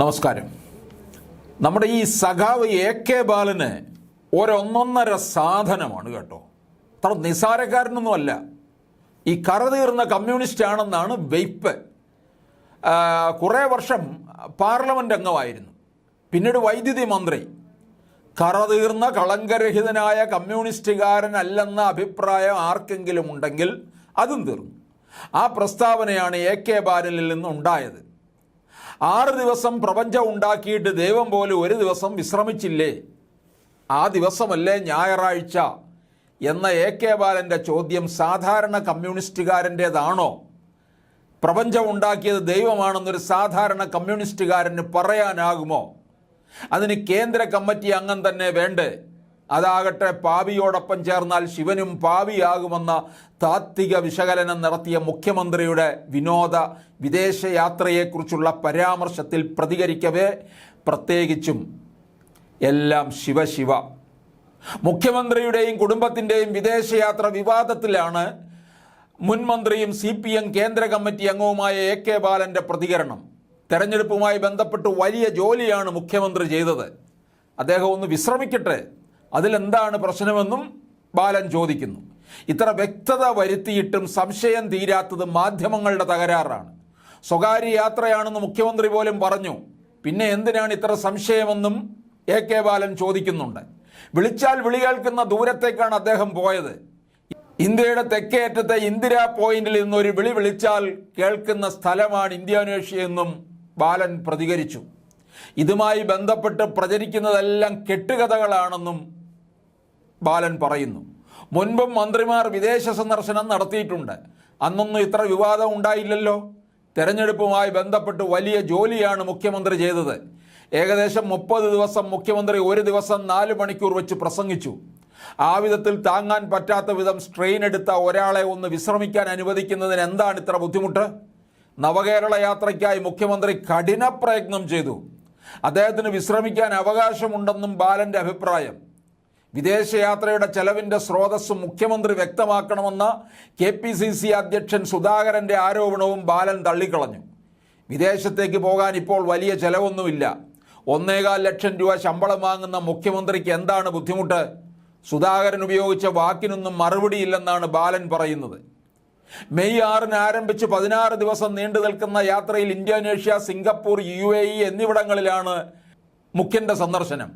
നമസ്കാരം. നമ്മുടെ ഈ സഖാവ് എ കെ ബാലന് ഒരൊന്നൊന്നര സാധനമാണ് കേട്ടോ. അത്ര നിസാരക്കാരനൊന്നുമല്ല ഈ കറ തീർന്ന കമ്മ്യൂണിസ്റ്റ് ആണെന്നാണ് വെയ്പ്പ്. കുറേ വർഷം പാർലമെന്റ് അംഗമായിരുന്നു. പിന്നീട് വൈദ്യുതി മന്ത്രി. കറ തീർന്ന കളങ്കരഹിതനായ കമ്മ്യൂണിസ്റ്റുകാരനല്ലെന്ന അഭിപ്രായം ആർക്കെങ്കിലും ഉണ്ടെങ്കിൽ അതും തീർന്നു. ആ പ്രസ്താവനയാണ് എ കെ ബാലനിൽ നിന്നുണ്ടായത് ആറ് ദിവസം പ്രപഞ്ചം ഉണ്ടാക്കിയിട്ട് ദൈവം പോലും ഒരു ദിവസം വിശ്രമിച്ചില്ലേ? ആ ദിവസമല്ലേ ഞായറാഴ്ച എന്ന എ കെ ബാലന്റെ ചോദ്യം സാധാരണ കമ്മ്യൂണിസ്റ്റുകാരന്റേതാണോ? പ്രപഞ്ചം ഉണ്ടാക്കിയത് ദൈവമാണെന്നൊരു സാധാരണ കമ്മ്യൂണിസ്റ്റുകാരന് പറയാനാകുമോ? അതിന് കേന്ദ്ര കമ്മിറ്റി അംഗം തന്നെ വേണ്ടേ? അതാകട്ടെ പാവിയോടൊപ്പം ചേർന്നാൽ ശിവനും പാപിയാകുമെന്ന താത്വിക വിശകലനം നടത്തിയ മുഖ്യമന്ത്രിയുടെ വിനോദ വിദേശയാത്രയെക്കുറിച്ചുള്ള പരാമർശത്തിൽ പ്രതികരിക്കവേ. പ്രത്യേകിച്ചും എല്ലാം ശിവശിവ മുഖ്യമന്ത്രിയുടെയും കുടുംബത്തിന്റെയും വിദേശയാത്ര വിവാദത്തിലാണ് മുൻമന്ത്രിയും സി പി എം കേന്ദ്ര കമ്മിറ്റി അംഗവുമായ എ കെ ബാലന്റെ പ്രതികരണം. തെരഞ്ഞെടുപ്പുമായി ബന്ധപ്പെട്ട് വലിയ ജോലിയാണ് മുഖ്യമന്ത്രി ചെയ്തത്. അദ്ദേഹം ഒന്ന് വിശ്രമിക്കട്ടെ. അതിലെന്താണ് പ്രശ്നമെന്നും ബാലൻ ചോദിക്കുന്നു. ഇത്ര വ്യക്തത വരുത്തിയിട്ടും സംശയം തീരാത്തത് മാധ്യമങ്ങളുടെ തകരാറാണ്. സ്വകാര്യ യാത്രയാണെന്ന് മുഖ്യമന്ത്രി പോലും പറഞ്ഞു. പിന്നെ എന്തിനാണ് ഇത്ര സംശയമെന്നും എ കെ ബാലൻ ചോദിക്കുന്നുണ്ട്. വിളിച്ചാൽ വിളി കേൾക്കുന്ന ദൂരത്തേക്കാണ് അദ്ദേഹം പോയത്. ഇന്ത്യയുടെ തെക്കേ അറ്റത്തെ ഇന്ദിരാ പോയിന്റിൽ നിന്ന് ഒരു വിളി വിളിച്ചാൽ കേൾക്കുന്ന സ്ഥലമാണ് ഇന്ത്യാനേഷ്യ എന്നും ബാലൻ പ്രതികരിച്ചു. ഇതുമായി ബന്ധപ്പെട്ട് പ്രചരിക്കുന്നതെല്ലാം കെട്ടുകഥകളാണെന്നും ബാലൻ പറയുന്നു. മുൻപും മന്ത്രിമാർ വിദേശ സന്ദർശനം നടത്തിയിട്ടുണ്ട്. അന്നൊന്നും ഇത്ര വിവാദം ഉണ്ടായില്ലല്ലോ. തെരഞ്ഞെടുപ്പുമായി ബന്ധപ്പെട്ട് വലിയ ജോലിയാണ് മുഖ്യമന്ത്രി ചെയ്തത്. ഏകദേശം മുപ്പത് ദിവസം മുഖ്യമന്ത്രി ഒരു ദിവസം നാല് മണിക്കൂർ വെച്ച് പ്രസംഗിച്ചു. ആ വിധത്തിൽ താങ്ങാൻ പറ്റാത്ത വിധം സ്ട്രെയിൻ എടുത്ത ഒരാളെ ഒന്ന് വിശ്രമിക്കാൻ അനുവദിക്കുന്നതിന് എന്താണ് ഇത്ര ബുദ്ധിമുട്ട്? നവകേരള യാത്രയ്ക്കായി മുഖ്യമന്ത്രി കഠിന പ്രയത്നം ചെയ്തു. അദ്ദേഹത്തിന് വിശ്രമിക്കാൻ അവകാശമുണ്ടെന്നും ബാലന്റെ അഭിപ്രായം. വിദേശയാത്രയുടെ ചെലവിന്റെ സ്രോതസ് മുഖ്യമന്ത്രി വ്യക്തമാക്കണമെന്ന കെ പി സി സി അധ്യക്ഷൻ സുധാകരന്റെ ആരോപണവും ബാലൻ തള്ളിക്കളഞ്ഞു. വിദേശത്തേക്ക് പോകാൻ ഇപ്പോൾ വലിയ ചെലവൊന്നുമില്ല. ഒന്നേകാൽ ലക്ഷം രൂപ ശമ്പളം വാങ്ങുന്ന മുഖ്യമന്ത്രിക്ക് എന്താണ് ബുദ്ധിമുട്ട്? സുധാകരൻ ഉപയോഗിച്ച വാക്കിനൊന്നും മറുപടിയില്ലെന്നാണ് ബാലൻ പറയുന്നത്. മെയ് ആറിന് ആരംഭിച്ച് പതിനാറ് ദിവസം നീണ്ടു നിൽക്കുന്ന യാത്രയിൽ ഇന്തോനേഷ്യ സിംഗപ്പൂർ യു എന്നിവിടങ്ങളിലാണ് മുഖ്യന്റെ സന്ദർശനം.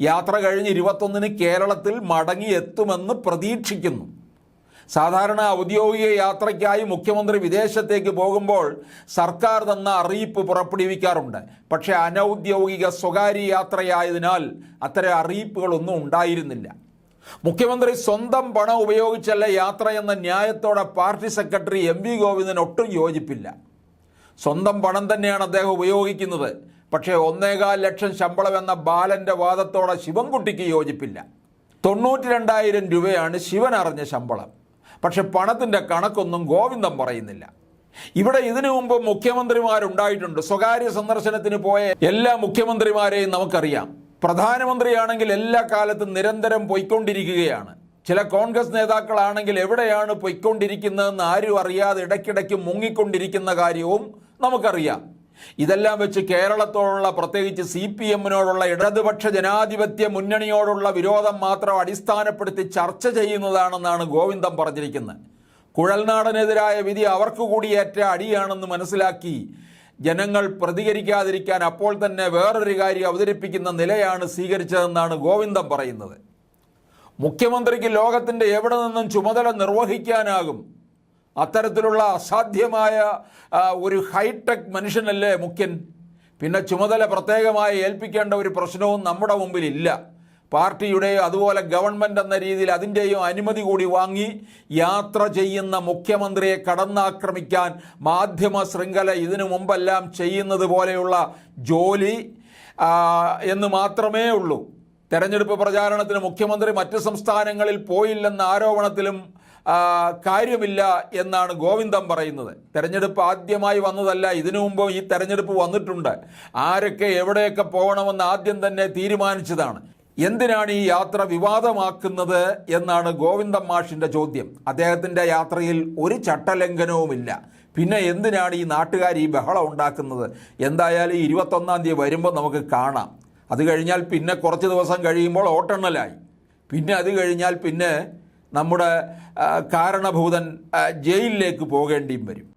യാത്ര കഴിഞ്ഞ് ഇരുപത്തൊന്നിന് കേരളത്തിൽ മടങ്ങിയെത്തുമെന്ന് പ്രതീക്ഷിക്കുന്നു. സാധാരണ ഔദ്യോഗിക യാത്രയ്ക്കായി മുഖ്യമന്ത്രി വിദേശത്തേക്ക് പോകുമ്പോൾ സർക്കാർ തന്ന അറിയിപ്പ് പുറപ്പെടുവിക്കാറുണ്ട്. പക്ഷേ അനൗദ്യോഗിക സ്വകാര്യ യാത്രയായതിനാൽ അത്തരം അറിയിപ്പുകളൊന്നും ഉണ്ടായിരുന്നില്ല. മുഖ്യമന്ത്രി സ്വന്തം പണം ഉപയോഗിച്ചല്ല യാത്ര എന്ന ന്യായത്തോടെ party secretary M V Govindan ഒട്ടും യോജിപ്പില്ല. സ്വന്തം പണം തന്നെയാണ് അദ്ദേഹം ഉപയോഗിക്കുന്നത്. പക്ഷേ ഒന്നേകാൽ ലക്ഷം ശമ്പളം എന്ന ബാലന്റെ വാദത്തോടെ ശിവൻകുട്ടിക്ക് യോജിപ്പില്ല. തൊണ്ണൂറ്റി രണ്ടായിരം രൂപയാണ് ശിവൻ അറിഞ്ഞ ശമ്പളം. പക്ഷെ പണത്തിന്റെ കണക്കൊന്നും ഗോവിന്ദം പറയുന്നില്ല. ഇവിടെ ഇതിനു മുമ്പ് മുഖ്യമന്ത്രിമാരുണ്ടായിട്ടുണ്ട്. സ്വകാര്യ സന്ദർശനത്തിന് പോയ എല്ലാ മുഖ്യമന്ത്രിമാരെയും നമുക്കറിയാം. പ്രധാനമന്ത്രിയാണെങ്കിൽ എല്ലാ കാലത്തും നിരന്തരം പൊയ്ക്കൊണ്ടിരിക്കുകയാണ്. ചില കോൺഗ്രസ് നേതാക്കളാണെങ്കിൽ എവിടെയാണ് പൊയ്ക്കൊണ്ടിരിക്കുന്നതെന്ന് ആരും അറിയാതെ ഇടയ്ക്കിടയ്ക്ക് മുങ്ങിക്കൊണ്ടിരിക്കുന്ന കാര്യവും നമുക്കറിയാം. ഇതെല്ലാം വെച്ച് കേരളത്തോടുള്ള പ്രത്യേകിച്ച് സി പി എമ്മിനോടുള്ള ഇടതുപക്ഷ ജനാധിപത്യ മുന്നണിയോടുള്ള വിരോധം മാത്രം അടിസ്ഥാനപ്പെടുത്തി ചർച്ച ചെയ്യുന്നതാണെന്നാണ് ഗോവിന്ദം പറഞ്ഞിരിക്കുന്നത്. കുഴൽനാടനെതിരായ വിധി അവർക്ക് കൂടി ഏറ്റ അടിയാണെന്ന് മനസ്സിലാക്കി ജനങ്ങൾ പ്രതികരിക്കാതിരിക്കാൻ അപ്പോൾ തന്നെ വേറൊരു കാര്യം അവതരിപ്പിക്കുന്ന നിലയാണ് സ്വീകരിച്ചതെന്നാണ് ഗോവിന്ദം പറയുന്നത്. മുഖ്യമന്ത്രിക്ക് ലോകത്തിന്റെ എവിടെ നിന്നും ചുമതല നിർവഹിക്കാനാകും? അത്തരത്തിലുള്ള അസാധ്യമായ ഒരു ഹൈടെക് മനുഷ്യനല്ലേ മുഖ്യൻ? പിന്നെ ചുമതല പ്രത്യേകമായി ഏൽപ്പിക്കേണ്ട ഒരു പ്രശ്നവും നമ്മുടെ മുമ്പിലില്ല. പാർട്ടിയുടെയോ അതുപോലെ ഗവൺമെന്റ് എന്ന രീതിയിൽ അതിന്റെയും അനുമതി കൂടി വാങ്ങി യാത്ര ചെയ്യുന്ന മുഖ്യമന്ത്രിയെ കടന്നാക്രമിക്കാൻ മാധ്യമ ശൃംഖല ഇതിനു മുമ്പെല്ലാം ചെയ്യുന്നത് പോലെയുള്ള ജോലി എന്ന് മാത്രമേ ഉള്ളൂ. തെരഞ്ഞെടുപ്പ് പ്രചാരണത്തിന് മുഖ്യമന്ത്രി മറ്റ് സംസ്ഥാനങ്ങളിൽ പോയില്ലെന്ന ആരോപണത്തിലും കാര്യമില്ല എന്നാണ് ഗോവിന്ദം പറയുന്നത്. തെരഞ്ഞെടുപ്പ് ആദ്യമായി വന്നതല്ല ഇതിനു മുമ്പ് ഈ തെരഞ്ഞെടുപ്പ് വന്നിട്ടുണ്ട്. ആരൊക്കെ എവിടെയൊക്കെ പോകണമെന്ന് ആദ്യം തന്നെ തീരുമാനിച്ചതാണ്. എന്തിനാണ് ഈ യാത്ര വിവാദമാക്കുന്നത് എന്നാണ് ഗോവിന്ദൻ മാഷിന്റെ ചോദ്യം. അദ്ദേഹത്തിന്റെ യാത്രയിൽ ഒരു ചട്ടലംഘനവുമില്ല. പിന്നെ എന്തിനാണ് ഈ നാട്ടുകാർ ഈ ബഹളം ഉണ്ടാക്കുന്നത്? എന്തായാലും ഇരുപത്തൊന്നാം തീയതി വരുമ്പോൾ നമുക്ക് കാണാം. അത് കഴിഞ്ഞാൽ പിന്നെ കുറച്ച് ദിവസം കഴിയുമ്പോൾ ഓട്ടെണ്ണലായി പിന്നെ അത് കഴിഞ്ഞാൽ പിന്നെ നമ്മുടെ കാരണഭൂതൻ ജയിലിലേക്ക് പോകേണ്ടിയും വരും.